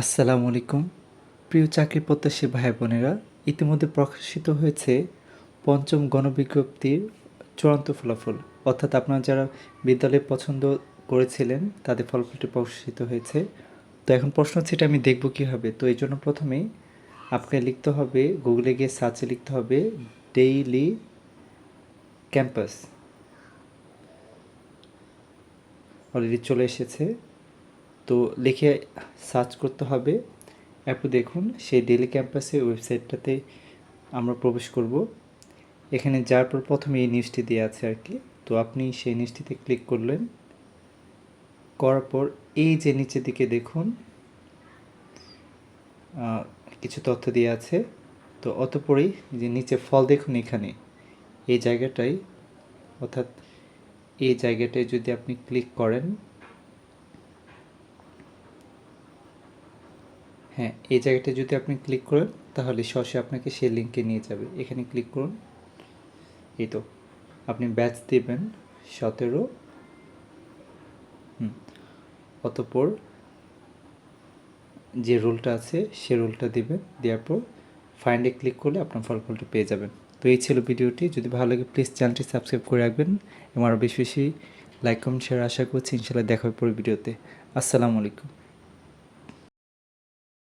আসসালামু আলাইকুম। প্রিয় চাকরি প্রত্যাশী ভাই বোনেরা, ইতিমধ্যে প্রকাশিত হয়েছে পঞ্চম গণবিজ্ঞপ্তির চূড়ান্ত ফলাফল। অর্থাৎ আপনারা যারা বিদ্যালয়ে পছন্দ করেছিলেন, তাদের ফলাফলটি প্রকাশিত হয়েছে। তো এখন প্রশ্ন হচ্ছে, এটা আমি দেখব কীভাবে? তো এই জন্য প্রথমেই আপনাকে লিখতে হবে গুগলে গিয়ে সার্চে লিখতে হবে ডেইলি ক্যাম্পাস অলরেডি চলে এসেছে। তো লিখে সার্চ করতে হবে। এরপর দেখুন, সেই ডেলি ক্যাম্পাসের ওয়েবসাইটটাতে আমরা প্রবেশ করব। এখানে যাওয়ার পর প্রথমে এই নিউজটি দেওয়া আছে আর কি। তো আপনি সেই নিউজটিতে ক্লিক করলেন। করার পর এই যে নিচের দিকে দেখুন কিছু তথ্য দেওয়া আছে। তো অতপরেই যে নিচে ফল দেখুন এখানে, এই জায়গাটাই, অর্থাৎ এই জায়গাটায় যদি আপনি ক্লিক করেন হ্যাঁ এই জায়গাটা যদি আপনি ক্লিক করেন, তাহলে সরাসরি আপনাকে সেই লিঙ্কে নিয়ে যাবে। এখানে ক্লিক করুন। এই তো, আপনি ব্যাচ দেবেন সতেরো। অতপর যে রোলটা আছে, সে রোলটা দিবেন। দেওয়ার পর ফাইন্ডে ক্লিক করলে আপনার ফলাফলটা পেয়ে যাবেন। তো এই ছিল ভিডিওটি। যদি ভালো লাগে প্লিজ চ্যানেলটি সাবস্ক্রাইব করে রাখবেন। এবং আরও বেশি বেশি লাইক কমেন্ট শেয়ার আশা করছি, ইনশাল্লাহ দেখা হবে পরে ভিডিওতে। আসসালামু আলাইকুম।